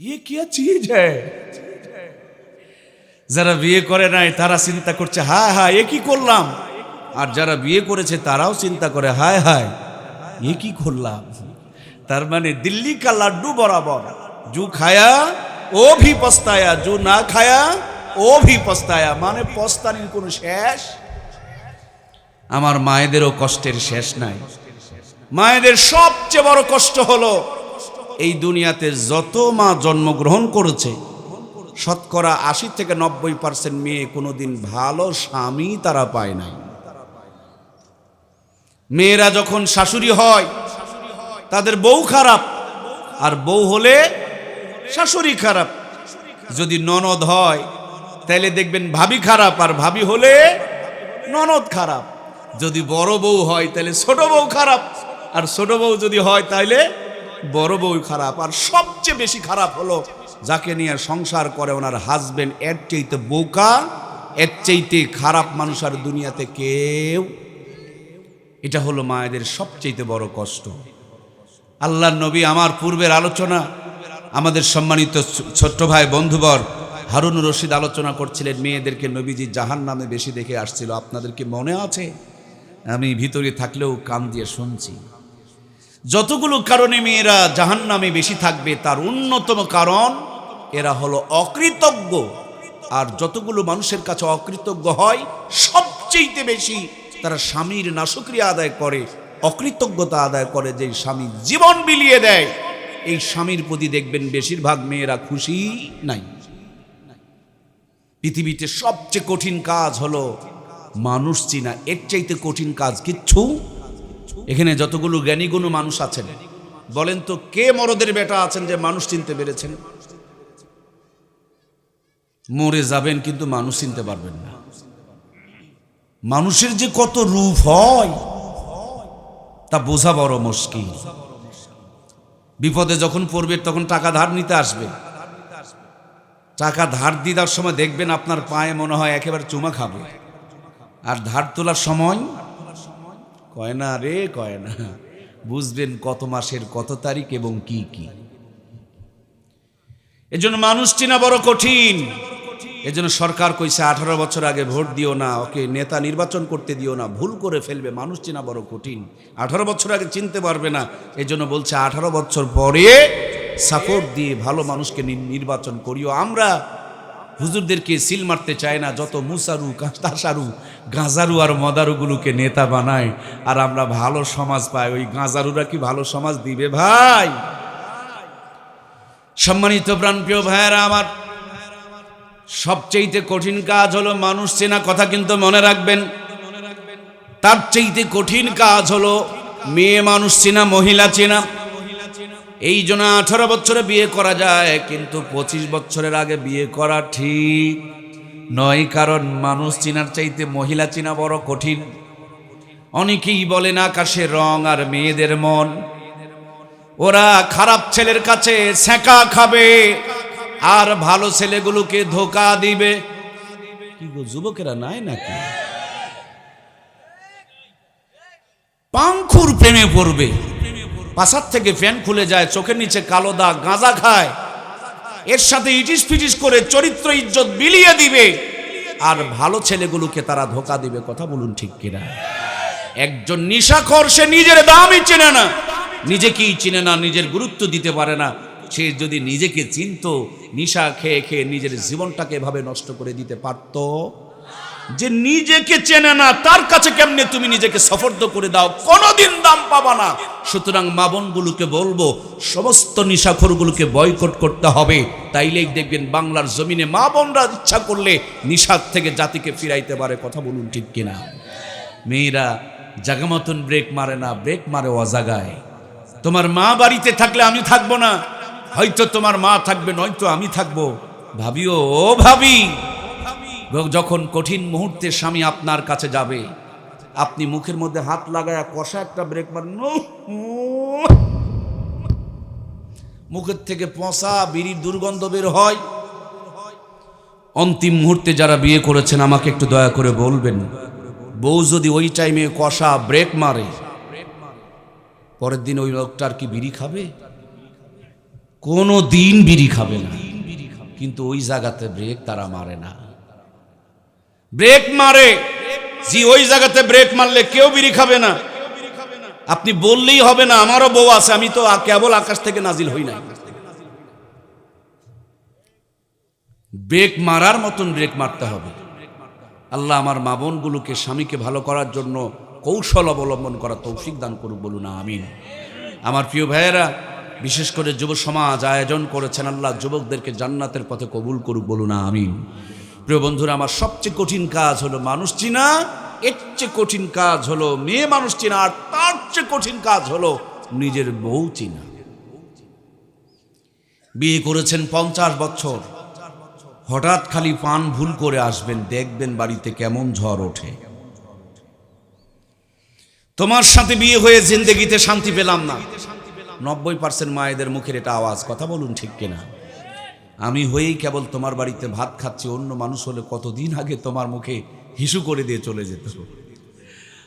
ইয়ে কিয়া চিজ যারা বিয়ে করে নাই, তারা চিন্তা করছে, হায় হায়, এ কি করলাম? আর যারা বিয়ে করেছে, তারাও চিন্তা করে, হায় হায়, এ কি করলাম? তার মানে দিল্লি কা লাড্ডু বরাবর, জু খায়া, ও ভি পস্তায়া, জু না খায়া, ও ভি পস্তায়া মানে পস্তানির কোন শেষ? আমার মায়েদেরও কষ্টের শেষ নাই। মায়েদের সবচেয়ে বড় কষ্ট হলো এই দুনিয়াতে যত মা জন্মগ্রহণ করেছে, শতকরা আশি থেকে নব্বই পার্সেন্ট মেয়ে কোনোদিন ভালো স্বামী তারা পায় নাই। মেয়েরা যখন শাশুড়ি হয়, তাদের বউ খারাপ, আর বউ হলে শাশুড়ি খারাপ। যদি ননদ হয় তাহলে দেখবেন ভাবি খারাপ, আর ভাবি হলে ননদ খারাপ। যদি বড় বউ হয় তাহলে ছোট বউ খারাপ, আর ছোট বউ যদি হয় তাহলে বড় বউ খারাপ, আর সবচেয়ে বেশি খারাপ হলো যাকে নিয়ে সংসার করে ওনার হাজবেন্ড এর চাইতে বোকা, এর চাইতে খারাপ মানুষ আর দুনিয়াতে কেউ। এটা হলো মায়েদের সবচেয়ে বড় কষ্ট। আল্লাহ নবী আমার পূর্বের আলোচনা, আমাদের সম্মানিত ছোট্ট ভাই বন্ধুবর হারুন রশিদ আলোচনা করছিলেন, মেয়েদেরকে নবীজি জাহান নামে বেশি দেখে আসছিল। আপনাদের কি মনে আছে? আমি ভিতরে থাকলেও কান দিয়ে শুনছি। যতগুলো কারণে মেয়েরা জাহান নামে বেশি থাকবে, তার অন্যতম কারণ এরা হলো অকৃতজ্ঞ। আর যতগুলো মানুষের কাছে অকৃতজ্ঞ হয় সবচেয়ে বেশি তারা স্বামীর নাশক্রিয়া আদায় করে, অকৃতজ্ঞতা আদায় করে যে স্বামী জীবন বিলিয়ে দেয়। এই স্বামীর প্রতি দেখবেন বেশিরভাগ মেয়েরা খুশি নাই। পৃথিবীতে সবচেয়ে কঠিন কাজ হলো মানুষ চিনা, এর চাইতে কঠিন কাজ কিচ্ছু এখানে যতগুলো জ্ঞানীগুণ মানুষ আছেন, বলেন তো কে মরদের বেটা আছেন যে মানুষ চিনতে পেরেছেন? মরে যাবেন কিন্তু মানুষ চিনতে পারবেন না। মানুষের যে কত রূপ হয়, তা বোঝা বড় মুশকিল। বিপদে যখন পড়বে, তখন টাকা ধার নিতে আসবে। টাকা ধার দিদার সময় দেখবেন আপনার পায়ে মনে হয় একেবারে চুমা খাবে। আর ধার তোলার সময় কয় না রে, কয় না। বুঝবেন কত মাসের কত তারিখ এবং কি কি। এজন্য মানুষ চেনা বড় কঠিন। এজন্য সরকার কইছে, আঠারো বছর আগে ভোট দিও না, ওকে নেতা নির্বাচন করতে দিও না, ভুল করে ফেলবে, মানুষ চেনা বড় কঠিন। আঠারো বছর আগে চিনতে পারবে না, এজন্য বলছে, আঠারো বছর পরে সাপোর্ট দিয়ে ভালো মানুষকে নির্বাচন করিও। আমরা হুজুরদেরকে সিল মারতে চায় না, যত মুসারু তাসারু গাঁজারু আর মদারুগুলোকে নেতা বানায়, আর আমরা ভালো সমাজ পাই। ওই গাঁজারুরা কি ভালো সমাজ দিবে ভাই? সম্মানিত প্রাণপ্রিয় ভাইয়েরা, আমার সবচেয়েতে কঠিন কাজ হলো মানুষ চেনা কথা কিন্তু মনে রাখবেন। তার চাইতে কঠিন কাজ হলো মেয়ে মানুষ চেনা, মহিলা চেনা। এই জন্য আঠারো বছরে বিয়ে করা যায়, কিন্তু পঁচিশ বছরের আগে বিয়ে করা ঠিক। নয়, কারণ মানুষ চেনার চাইতে মহিলা চেনা বড় কঠিন। অনেকেই বলেন আকাশের রং আর মেয়েদের মন। ওরা খারাপ ছেলের কাছে সেঁকা খাবে, আর ভালো ছেলেগুলোকে ধোকা দিবে। কি গো, যুবকেরা নাই নাকি? পাংখুর প্রেমে পড়বে। পাশার থেকে ফ্যান খুলে যায়, চোখের নিচে কালো দাগ, গাঁজা খায়। এর সাথে ইটিস ফিটিস করে চরিত্র ইজ্জত বিলিয়ে দিবে। আর ভালো ছেলেগুলোকে তারা ধোকা দিবে, কথা বলুন ঠিক কিনা? একজন নিশাখর, সে নিজের দামই চেনে না। নিজেকেই চিনে না, নিজের গুরুত্ব দিতে পারে না। সে যদি নিজেকে চিনতো, নিশা খেয়ে খেয়ে নিজের জীবনটাকে এভাবে নষ্ট করে দিতে পারত। যে নিজেকে চেনে না, তার কাছে কেমনে তুমি নিজেকে সফর্দ করে দাও? কোনোদিন দাম পাবা না। সুতরাং মাবনগুলোকে বলব, সমস্ত নিশাখোরগুলোকে বয়কট করতে হবে। তাইলেই দেখবেন বাংলার জমিনে মা বোনরা ইচ্ছা করলে নিশার থেকে জাতিকে ফিরাইতে পারে। কথা বলুন ঠিক কিনা? মেয়েরা জাগা মতন ব্রেক মারে না, ব্রেক মারে অজাগায়। তোমার মা বাড়িতে থাকলে আমি থাকব না। হয়তো তোমার মা থাকবে, নয়তো আমি থাকব। ভাবিও, ও ভাবি। যখন কঠিন মুহূর্তে স্বামী আপনার কাছে যাবে, আপনি মুখের মধ্যে হাত লাগায় কষা একটা ব্রেক মারেন। মুখের থেকে পচা বিড়ির দুর্গন্ধ বের হয়। অন্তিম মুহূর্তে যারা বিয়ে করেছেন, আমাকে একটু দয়া করে বলবেন, বউ যদি ওই টাইমে কষা ব্রেক মারে, পরের দিন ওই লোকটার কি বিড়ি খাবে? কোনো দিন বিড়ি খাবে না। কিন্তু ওই জায়গাতে ব্রেক তারা মারে না। ব্রেক মারে। জি, ওই জায়গাতে ব্রেক মারলে কেউ বিড়ি খাবে না। আপনি বললেই হবে না, আমারও বউ আছে, আমি তো কেবল আকাশ থেকে নাজিল হই নাই। ব্রেক মারার মতন ব্রেক মারতে হবে। আল্লাহ আমার মা বোনগুলোকে, স্বামীকে ভালো করার জন্য কৌশল অবলম্বন করা তৌফিক দান করুক বলুন, আমিন। আমার প্রিয় ভাইয়েরা, বিশেষ করে যুব সমাজ আয়োজন করেছেন আল্লাহ, যুবকদেরকে জান্নাতের পথে কবুল করুক বলুন, আমিন। প্রিয় বন্ধুরা, আমার সবচেয়ে কঠিন কাজ হলো মানুষ চিনা, এর চেয়ে কঠিন কাজ হলো মেয়ে মানুষ চিনা, আর তার চেয়ে কঠিন কাজ হলো নিজের বউ চিনা। বিয়ে করেছেন পঞ্চাশ বছর। হঠাৎ খালি পান ভুল করে আসবেন, দেখবেন বাড়িতে কেমন ঝড় ওঠে। তোমার সাথে বিয়ে হয়ে জিন্দেগিতে শান্তি পেলাম না। নব্বই পার্সেন্ট মায়েদের মুখের এটা আওয়াজ, কথা বলুন ঠিক কিনা? আমি হয়েই কেবল তোমার বাড়িতে ভাত খাচ্ছি, অন্য মানুষ হলে কতদিন আগে তোমার মুখে হিসু করে দিয়ে চলে যেত?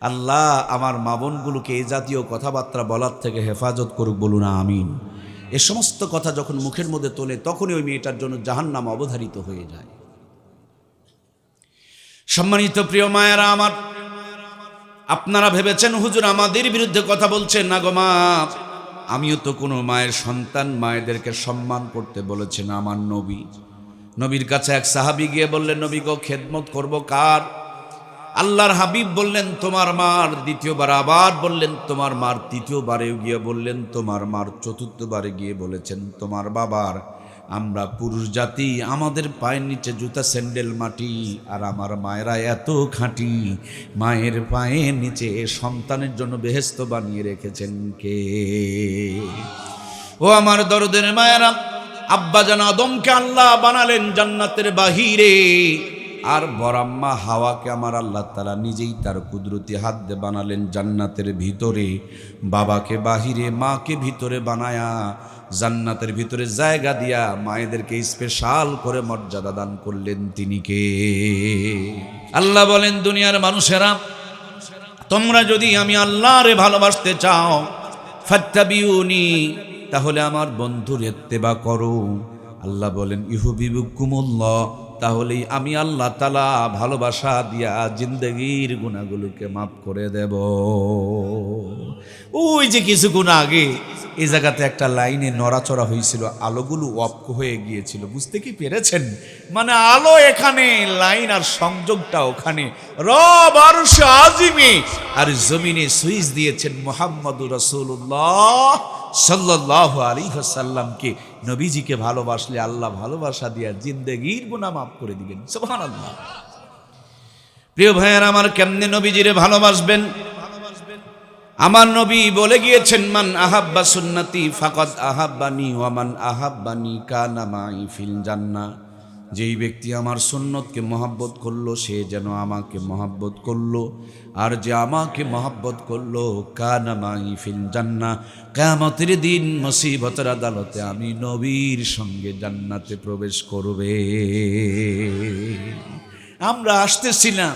আল্লাহ আমার মা বোনগুলোকে এই জাতীয় কথাবার্তা বলার থেকে হেফাজত করুক বলুন, আমিন। এ সমস্ত কথা যখন মুখের মধ্যে তোলে, তখনই ওই মেয়েটার জন্য জাহান নাম অবধারিত হয়ে যায়। সম্মানিত প্রিয় মায়েরা আমার, আপনারা ভেবেছেন হুজুর আমাদের বিরুদ্ধে কথা বলছেন না গো মা? আমিও তো কোনো মায়ের সন্তান, মায়েদেরকে সম্মান করতে বলেছেন আমার নবী। নবীর কাছে এক সাহাবি গিয়ে বললেন, নবী গো, খেদমত করব কার? আল্লাহর হাবিব বললেন, তোমার মার দ্বিতীয়বার। আবার বললেন, তোমার মার তৃতীয়বারে গিয়ে বললেন, তোমার মার চতুর্থবারে গিয়ে বলেছেন, তোমার বাবার আমরা পুরুষ জাতি, আমাদের পায়ের নিচে জুতা, স্যান্ডেল, মাটি, আর আমার মায়েরা এত খাঁটি। মায়ের পায়ের নিচে সন্তানের জন্য বেহেস্ত বানিয়ে রেখেছেন কে? ও আমার দরদের মায়েরা, আব্বা জান আদমকে আল্লাহ বানালেন জান্নাতের বাহিরে, আর বরাম্মা হাওয়াকে আমার আল্লাহ তালা নিজেই তার কুদরতি হাত দিয়ে বানালেন জান্নাতের ভিতরে। বাবাকে বাহিরে, মাকে ভিতরে বানায়া জান্নাতের ভিতরে জায়গা দিয়া মায়েদেরকে স্পেশাল করে মর্যাদা দান করলেন তিনি কে? আল্লাহ বলেন, দুনিয়ার মানুষেরা, তোমরা যদি আমি আল্লাহরে ভালোবাসতে চাও, ফাত্তাবিউনি, তাহলে আমার বন্ধুর এত্তেবা করো। আল্লাহ বলেন, ইহুবিবুকুমুল্লাহ তাহলেই আমি আল্লাহ তালা ভালোবাসা দিয়া জিন্দগির গুণাগুলোকে মাফ করে দেব। ওই যে কিছুক্ষণ আগে এই জায়গাতে একটা লাইনে নড়াচড়া হয়েছিল, আলোগুলো অপ হয়ে গিয়েছিল, বুঝতে কি পেরেছেন? মানে আলো এখানে, লাইন আর সংযোগটা ওখানে। রব আর আজিমে, আর জমিনে সুইচ দিয়েছেন মোহাম্মদুর রসুল্লাহ সাল্লাহ আলী সাল্লামকে নবীজিকে ভালোবাসলে আল্লাহ ভালোবাসা দিয়া জিন্দেগির গুণা মাফ করে দিবেন। সোহান আল্লাহ প্রিয় ভাইয়ের, আমার কেমনে নবীজিরে ভালোবাসবেন? আমার নবী বলে গিয়েছেন, মান আহাব্বা সুন্নতি ফাকত আহাব্বানি ওয়ামান আহাব্বানি কানামাই ফিল জান্না যেই ব্যক্তি আমার সুন্নতকে মহাব্বত করল, সে যেন আমাকে মহাব্বত করল। আর যে আমাকে মহাব্বত করল কানামাই ফিল জান্না কামতের দিন মুসিবতের আদালতে আমি নবীর সঙ্গে জান্নাতে প্রবেশ করবে। আমরা আসতেছিলাম।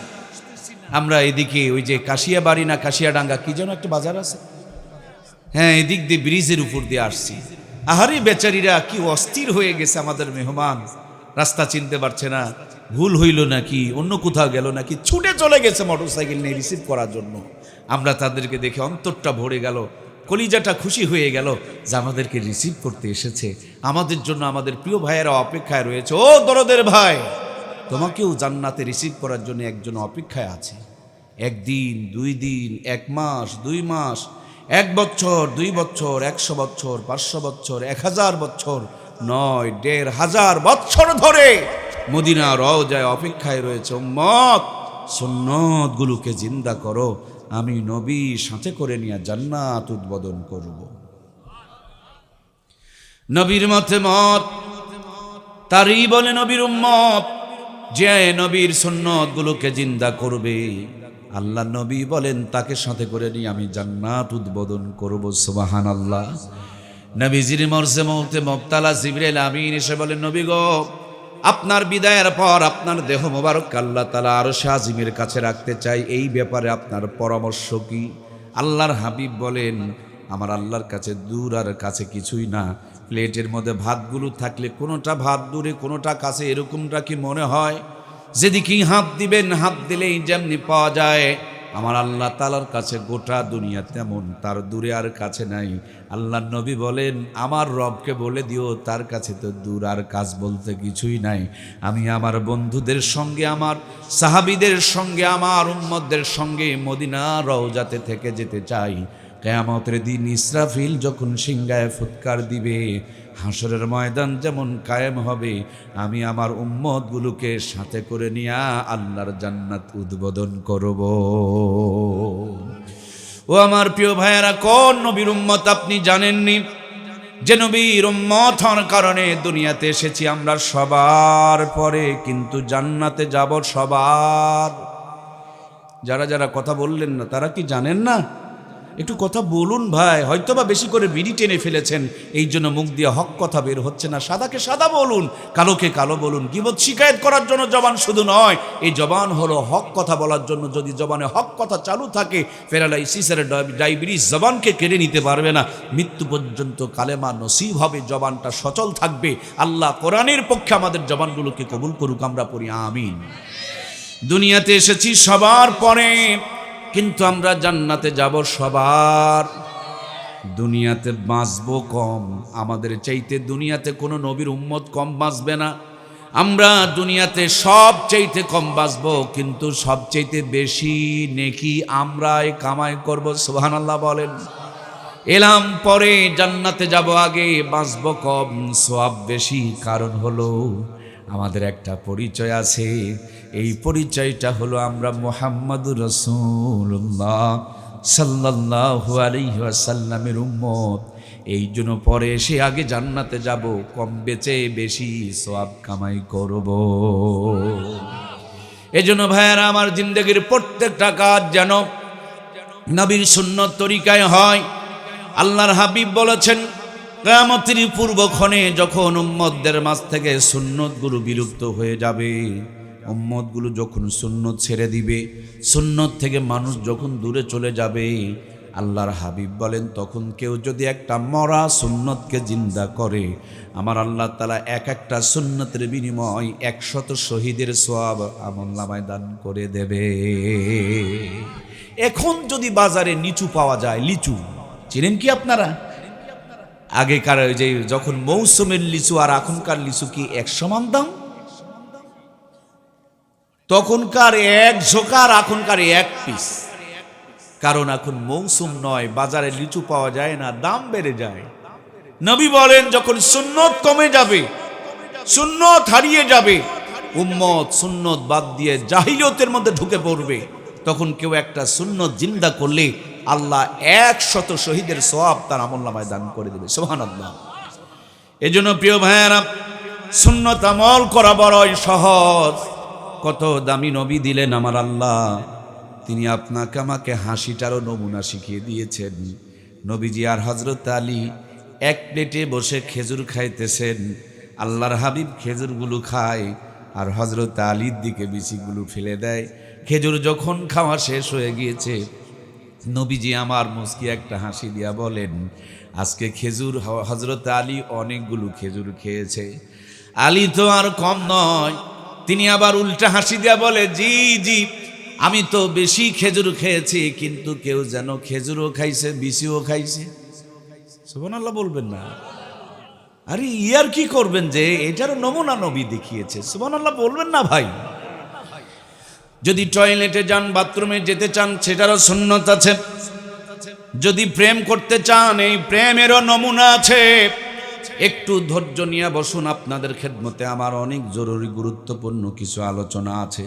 আমরা এদিকে ওই যে কাশিয়া বাড়ি না কাশিয়াডাঙ্গা, কি যেন একটা বাজার আছে? হ্যাঁ এদিক দিয়ে ব্রিজের উপর দিয়ে আসছি। আহারে বেচারিরা, কি অস্থির হয়ে গেছে আমাদের মেহমান। রাস্তা চিনতে পারছে না, ভুল হইল নাকি, অন্য কোথাও গেল নাকি, ছুটে চলে গেছে মোটরসাইকেল নিয়ে রিসিভ করার জন্য। আমরা তাদেরকে দেখে অন্তরটা ভরে গেল, কলিজাটা খুশি হয়ে গেল যে আমাদেরকে রিসিভ করতে এসেছে। আমাদের জন্য আমাদের প্রিয় ভাইয়েরা অপেক্ষায় রয়েছে। ও দরদের ভাই, তোমাকেও জান্নাতে রিসিভ করার জন্য একজন অপেক্ষায় আছে। একদিন, দুই দিন, এক মাস, দুই মাস, এক বছর, দুই বছর, একশো বছর, পাঁচশো বছর, এক হাজার বছর নয়, দেড় হাজার বছর ধরে মদিনা রওজায় অপেক্ষায় রয়েছে। মত সুন্নতগুলোকে জিন্দা করো। আমি নবী সাথে করে নিয়ে জান্নাত উদ্বোধন করব। নবীর মতে মত, তারই বলে নবীর উম্মত, যে নবীর সুন্নতগুলোকে জিন্দা করবে। আল্লাহ নবী বলেন, তাকে সাথে করে নিয়ে আমি জান্নাত উদ্বোধন করব সুবাহান আল্লাহ নবীজির মরসে মহতে মবতালা জিবরেল আমিন এসে বলেন নবী গো, আপনার বিদায়ের পর আপনার দেহ মোবারক আল্লাহ তালা আরও শাহিমের কাছে রাখতে চাই। এই ব্যাপারে আপনার পরামর্শ কি? আল্লাহর হাবিব বলেন, আমার আল্লাহর কাছে দূর আর কাছে কিছুই না। প্লেটের মধ্যে ভাতগুলো থাকলে কোনোটা ভাত দূরে, কোনোটা কাছে, এরকমটা কি মনে হয়? যেদিকেই হাত দিবেন, হাত দিলেই যেমনি পাওয়া যায়। আমার আল্লাহ তালার কাছে গোটা দুনিয়া তেমন, তার দূরে আর কাছে নাই। আল্লাহ নবী বলেন, আমার রবকে বলে দিও, তার কাছে তো দূর আর কাজ বলতে কিছুই নাই। আমি আমার বন্ধুদের সঙ্গে, আমার সাহাবিদের সঙ্গে, আমার উম্মদের সঙ্গে মদিনা রওজাতে থেকে যেতে চাই। কেয়ামতের দিন ইসরাফিল যখন সিংগায় ফুৎকার দিবে, হাসরের ময়দান যেমন কায়েম হবে, আমি আমার উম্মতগুলোকে সাথে করে নিয়ে আল্লাহর জান্নাত উদ্বোধন করব। ও আমার প্রিয় ভাইয়েরা, কোন নবীর উম্মত আপনি জানেননি? যে নবীর উম্মত হওয়ার কারণে দুনিয়াতে এসেছি আমরা সবার পরে, কিন্তু জান্নাতে যাব সবার। যারা যারা কথা বললেন না, তারা কি জানেন না? একটু কথা বলুন ভাই হয়তো বা বেশি করে বিড়ি টেনে ফেলেছেন, এই জন্য মুখ দিয়ে হক কথা বের হচ্ছে না। সাদাকে সাদা বলুন, কালোকে কালো বলুন। গিবত শিকায়ত করার জন্য জবান শুধু নয়, এই জবান হলো হক কথা বলার জন্য। যদি জবানে হক কথা চালু থাকে, প্যারালাইসিসের ডায়াবেটিস জবানকে কেড়ে নিতে পারবে না। মৃত্যু পর্যন্ত কালেমা নসিব হবে, জবানটা সচল থাকবে। আল্লাহ কোরআনের পক্ষে আমাদের জবানগুলোকে কবুল করুক, আমরা পড়ি, আমিন। দুনিয়াতে এসেছি সবার পরে। কিন্তু আমরা জান্নাতে যাব সবার। দুনিয়াতে বাঁচবো কম, আমাদের চাইতে দুনিয়াতে কোনো নবীর উম্মত কম বাঁচবে না। আমরা দুনিয়াতে সব চাইতে কম বাঁচবো, কিন্তু সব চাইতে বেশি নেকি আমরাই কামাই করব সুহান আল্লাহ বলেন। এলাম পরে জান্নাতে যাব আগে, বাঁচব কম সব বেশি, কারণ হলো আমাদের একটা পরিচয় আছে। এই পরিচয়টা হলো আমরা মোহাম্মদুর রসুল্লাহ সাল্লাল্লাহু আলাইহি ওয়াসাল্লামের উম্মত। এই জন্য পরে এসে আগে জান্নাতে যাব, কম বেচে বেশি সওয়াব কামাই করব। এজন্য ভাইয়ারা, আমার জিন্দগির প্রত্যেকটা কাজ যেন নবীর সুন্নত তরিকায় হয়। আল্লাহর হাবিব বলেছেন কেয়ামতির পূর্বক্ষণে যখন উম্মদদের মাঝ থেকে সুন্নতগুলো বিলুপ্ত হয়ে যাবে, উম্মতগুলো যখন সুন্নত ছেড়ে দিবে, সুন্নত থেকে মানুষ যখন দূরে চলে যাবে, আল্লাহর হাবিব বলেন, তখন কেউ যদি একটা মরা সুন্নতকে জিন্দা করে, আমার আল্লাহ তালা এক একটা সুন্নতের বিনিময় একশত শহীদের সব আমল নামায় দান করে দেবে। এখন যদি বাজারে নিচু পাওয়া যায়, লিচু, চিনেন কি আপনারা? আগেকার যে যখন মৌসুমের লিচু আর এখনকার লিচু কি এক সমান দাম? তখনকার এক ঝোকার এখনকার এক পিস কারণ এখন মৌসুম নয়, বাজারে লিচু পাওয়া যায় না, দাম বেড়ে যায়। নবী বলেন, যখন সুন্নত কমে যাবে, সুন্নত হারিয়ে যাবে, উম্মত সুন্নত বাদ দিয়ে জাহিলিয়তের মধ্যে ঢুকে পড়বে, তখন কেউ একটা সুন্নত জিন্দা করলে আল্লাহ একশত শহীদের সব তার আমল্লামায় দান করে দেবে। সোহান আল্লাহ এজন্য প্রিয় ভাইয়ারা, সুন্নত আমল করা বড়ই সহজ। কত দামি নবী দিলেন আমার আল্লাহ। তিনি আপনাকে আমাকে হাসিটারও নমুনা শিখিয়ে দিয়েছেন। নবীজি আর হজরত আলী এক প্লেটে বসে খেজুর খাইতেছেন। আল্লাহর হাবিব খেজুরগুলো খায় আর হজরত আলীর দিকে বিচিগুলো ফেলে দেয়। খেজুর যখন খাওয়া শেষ হয়ে গিয়েছে নবীজি আমার মুসকি একটা হাসি দিয়া বলেন, আজকে খেজুর হজরত আলী অনেকগুলো খেজুর খেয়েছে। আলী তো আর কম নয়, তিনি আবার উল্টা হাসি দিয়া বলে, জি জি, আমি তো বেশি খেজুর খেয়েছি, কিন্তু কেউ যেন খেজুরও খাইছে, বিচিও খাইছে। সুবহান আল্লাহ বলবেন না। আরে ইয়ার কি করবেন যে, এটারও নমুনা নবী দেখিয়েছে। সুবহান আল্লাহ বলবেন না ভাই। যদি টয়লেটে যান, বাথরুমে যেতে চান, সেটারও সুন্নত আছে। যদি প্রেম করতে চান, এই প্রেমেরও নমুনা আছে। একটু ধৈর্য নিয়ে বসুন, আপনাদের খেদমতে আমার অনেক জরুরি, গুরুত্বপূর্ণ কিছু আলোচনা আছে।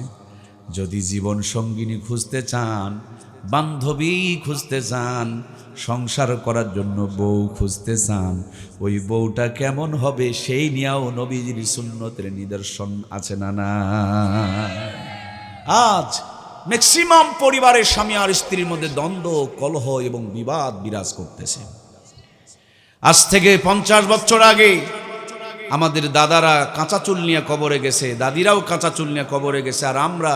যদি জীবন সঙ্গিনী খুঁজতে চান, বান্ধবী খুঁজতে চান, সংসার করার জন্য বউ খুঁজতে চান, ওই বউটা কেমন হবে, সেই নিয়েও নবীজির সুন্নতের নিদর্শন আছে না না আজ ম্যাক্সিমাম পরিবারের স্বামী আর স্ত্রীর মধ্যে দ্বন্দ্ব, কলহ এবং বিবাদ বিরাজ করতেছে। আজ থেকে পঞ্চাশ বছর আগে আমাদের দাদারা কাঁচা চুল নিয়ে কবরে গেছে, দাদিরাও কাঁচা চুল নিয়ে কবরে গেছে, আর আমরা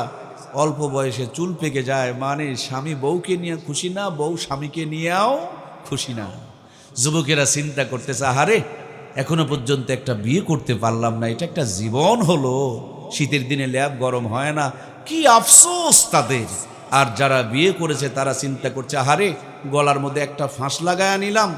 অল্প বয়সে চুল পেকে যায়। মানে স্বামী বউকে নিয়ে খুশি না, বউ স্বামীকে নিয়েও খুশি না। যুবকেরা চিন্তা করতেছে, আহারে, এখনও পর্যন্ত একটা বিয়ে করতে পারলাম না, এটা একটা জীবন হলো। শীতের দিনে ল্যাব গরম হয় না কি আফসোস তাদের। আর যারা বিয়ে করেছে তারা চিন্তা করছে, আহারে, গলার মধ্যে একটা ফাঁস লাগায় নিলাম।